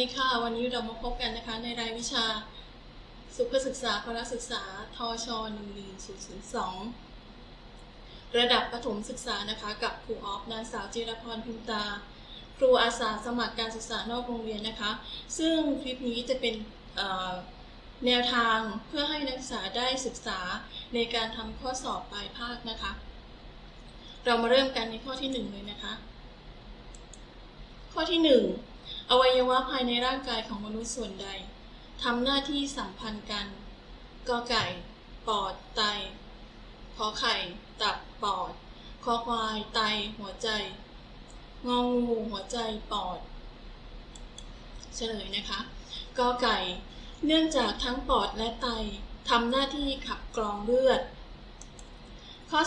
ดีค่ะ วันนี้เรามาพบกันนะคะ ในรายวิชาสุขศึกษาพละศึกษาทช11002 ระดับประถมศึกษานะคะกับครูออฟนางสาวจิรพรพิมตา ครูอาสาสมัครการศึกษานอกโรงเรียนนะคะ ซึ่งคลิปนี้จะเป็นแนวทางเพื่อให้นักศึกษาได้ศึกษาในการทำข้อสอบปลายภาคนะคะ เรามาเริ่มกันในข้อที่หนึ่งเลยนะคะ ข้อที่หนึ่ง อวัยวะภายในร่างกายของมนุษย์ส่วนใดทำหน้าที่สัมพันธ์กันกอไก่ ปอด ไต ขอไข่ ตับ ปอด คอควาย ไต หัวใจ งองู หัวใจ ปอด เฉลยนะคะ กอไก่ เนื่องจากทั้งปอดและไตทำหน้าที่ขับกรองเลือด ข้อ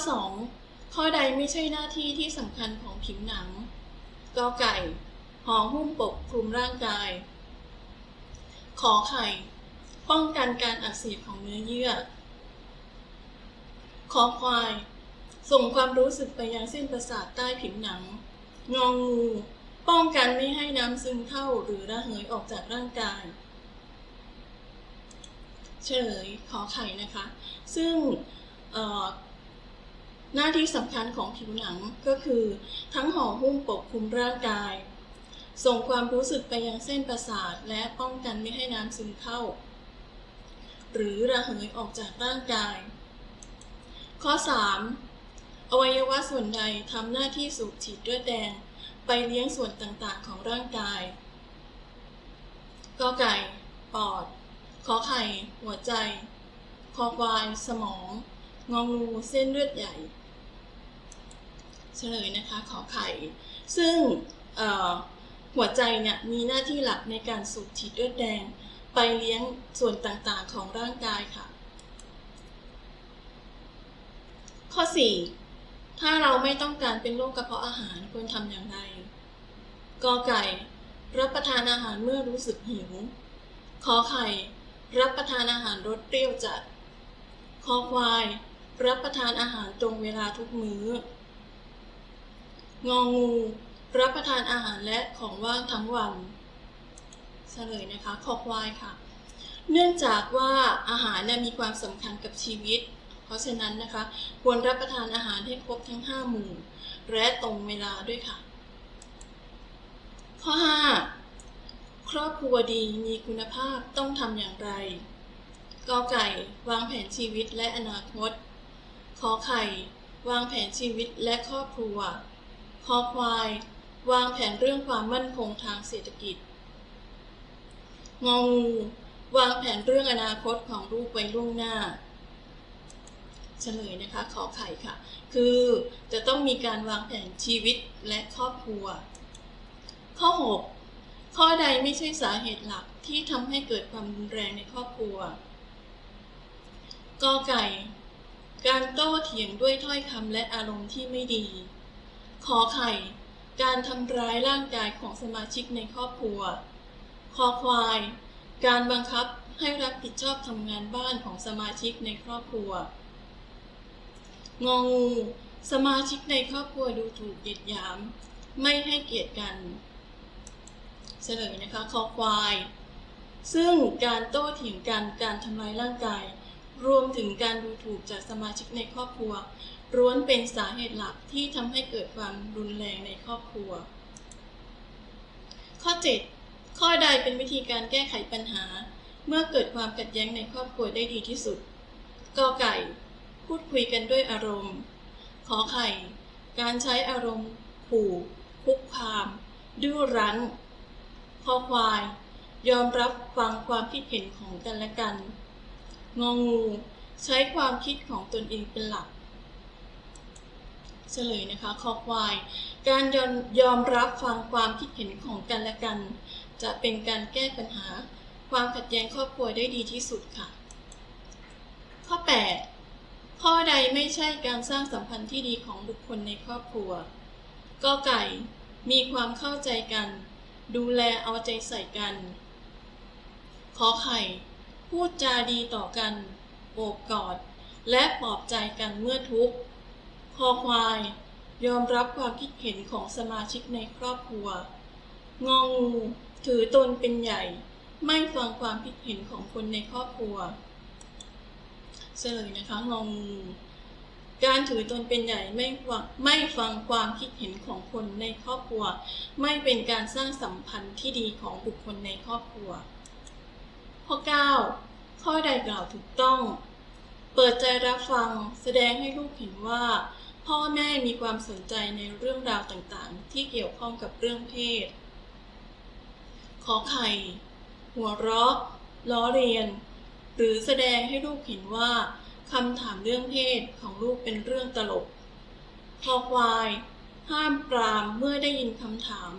2 ข้อใดไม่ใช่หน้าที่ที่สำคัญของผิวหนัง กอไก่ ห่อหุ้มปกคลุมร่างกาย ขอไข่ ป้องกันการอักเสบของเนื้อเยื่อ ขอควาย ส่งความรู้สึกไปยังเส้นประสาทใต้ผิวหนัง งองู ป้องกันไม่ให้น้ำซึมเข้าหรือระเหยออกจากร่างกายเฉลยขอไข่นะคะ ซึ่งหน้าที่สำคัญของผิวหนังก็คือ ทั้งห่อหุ้มปกคลุมร่างกาย ส่งความรู้สึกไปยังเส้นประสาท และป้องกันไม่ให้น้ำซึมเข้า หรือระเหยออกจากร่างกาย ข้อ 3. อวัยวะส่วนใดทำหน้าที่สูบฉีดเลือดแดง ไปเลี้ยงส่วนต่างๆ ของร่างกายกอไก่ ปอด ขอไข่ หัวใจ คอควาย สมอง งองูเส้นเลือดใหญ่ เฉลยนะคะ ขอไข่ ซึ่งเอ่อ หัวใจเนี่ยมีหน้าที่หลักในการสูบฉีดเลือดแดง ไปเลี้ยงส่วนต่างๆของร่างกายค่ะ ข้อ 4 ถ้าเราไม่ต้องการเป็นโรคกระเพาะอาหารควรทำอย่างไรกอไก่ รับประทานอาหารเมื่อรู้สึกหิวขอไข่ รับประทานอาหารรสเปรี้ยวจัดคอควาย รับประทานอาหารตรงเวลาทุกมื้ององู รับประทานอาหารและของว่างทั้งวันเฉลยนะคะคอควายค่ะ เนื่องจากว่าอาหารเนี่ยมีความสำคัญกับชีวิต เพราะฉะนั้นนะคะ ควรรับประทานอาหารให้ครบทั้ง 5 หมู่ และตรงเวลาด้วยค่ะ ข้อ 5 ครอบครัวดีมีคุณภาพต้องทำอย่างไรกอไก่ วางแผนชีวิตและอนาคตขอไข่ วางแผนชีวิตและครอบครัวคอควาย วางแผนเรื่องความมั่นคงทางเศรษฐกิจ งองู วางแผนเรื่องอนาคตของลูกไว้ล่วงหน้าเฉลยนะคะ ขอไข่ค่ะ คือจะต้องมีการวางแผนชีวิตและครอบครัว ข้อ 6 ข้อใดไม่ใช่สาเหตุหลักที่ทำให้เกิดความรุนแรงในครอบครัวกอไก่ การโต้เถียงด้วยถ้อยคำและอารมณ์ที่ไม่ดี ขอไข่ การทำร้ายร่างกายของสมาชิกในครอบครัว คอควาย การบังคับให้รับผิดชอบทำงานบ้านของสมาชิกในครอบครัว งองู สมาชิกในครอบครัวดูถูกเหยียดหยาม ไม่ให้เกียรติกันเฉลยนะคะ คอควาย ซึ่งการโต้เถียงกัน การทำลายร่างกาย รวมถึงการดูถูกจากสมาชิกในครอบครัว ล้วนเป็นสาเหตุหลักที่ทำให้เกิดความรุนแรงในครอบครัว ข้อ 7 ข้อใดเป็นวิธีการแก้ไขปัญหา เมื่อเกิดความขัดแย้งในครอบครัวได้ดีที่สุดกอไก่ พูดคุยกันด้วยอารมณ์ ขอไข่ การใช้อารมณ์ขู่คุกคาม ดื้อรั้นคอควาย ยอมรับฟังความคิดเห็นของกันและกัน งองู ใช้ความคิดของตนเองเป็นหลัก เฉลยนะคะคอควาย การยอมยอมรับฟังความคิดเห็นของกันและกัน จะเป็นการแก้ปัญหา ความขัดแย้งครอบครัวได้ดีที่สุดค่ะ ข้อ 8 ข้อใดไม่ใช่การสร้างสัมพันธ์ที่ดีของบุคคลในครอบครัวกอไก่มีความเข้าใจกัน ดูแลเอาใจใส่กัน ขอไข่ พูดจาดีต่อกันโอบกอด และปลอบใจกันเมื่อทุกข์ คอควาย ยอมรับความคิดเห็นของสมาชิกในครอบครัว งองู ถือตนเป็นใหญ่ ไม่ฟังความคิดเห็นของคนในครอบครัวเฉลยนะคะงองู การถือตนเป็นใหญ่ไม่ฟังไม่ฟังความคิดเห็นของคนในครอบครัว ไม่เป็นการสร้างสัมพันธ์ที่ดีของบุคคลในครอบครัว ข้อ 9 ข้อใดกล่าวถูกต้อง เปิดใจรับฟังแสดงให้ลูกเห็นว่า พ่อแม่มีความสนใจในเรื่องราวต่างๆ ที่เกี่ยวข้องกับเรื่องเพศ ขอไข่ หัวเราะ ล้อเรียน หรือแสดงให้ลูกเห็นว่าคำถามเรื่องเพศของลูกเป็นเรื่องตลก คอควาย ห้ามปรามเมื่อได้ยินคำถาม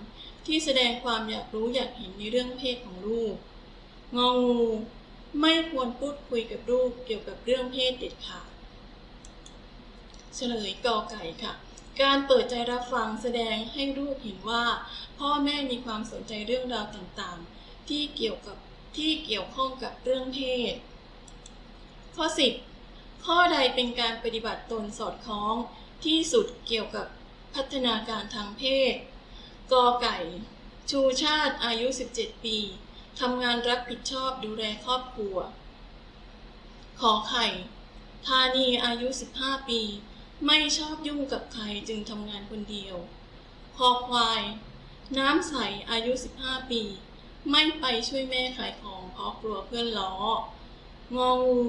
ที่แสดงความอยากรู้อยากเห็นในเรื่องเพศของลูก งองู ไม่ควรพูดคุยกับลูกเกี่ยวกับเรื่องเพศเด็ดขาด เฉลยกอไก่ค่ะ การเปิดใจรับฟังแสดงให้ลูกเห็นว่า พ่อแม่มีความสนใจเรื่องราวต่างๆ ที่เกี่ยวกับที่เกี่ยวข้องกับเรื่องเพศ ข้อ 10 ข้อใดเป็นการปฏิบัติตนสอดคล้องที่สุดเกี่ยวกับพัฒนาการทางเพศ กอไก่ ชูชาติอายุ 17 ปีทำงานรับผิดชอบดูแลครอบครัว ขอไข่ ธานีอายุ 15 ปี ไม่ชอบยุ่งกับใครจึงทำงานคนเดียว คอควาย น้ำใสอายุ 15 ปี ไม่ไปช่วยแม่ขายของเพราะกลัวเพื่อนล้อ งองู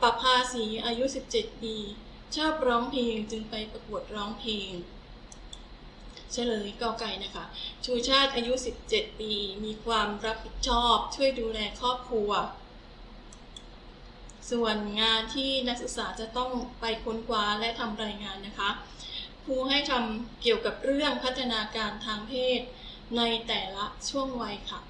ปภาสีอายุ 17 ปี ชอบร้องเพลงจึงไปประกวดร้องเพลง เฉลยกอไก่นะคะ ชูชาติอายุ 17 ปี มีความรับผิดชอบช่วยดูแลครอบครัว ส่วนงานที่นักศึกษาจะต้องไปค้นคว้าและทำรายงานนะคะครูให้ทำเกี่ยวกับเรื่องพัฒนาการทางเพศในแต่ละช่วงวัยค่ะ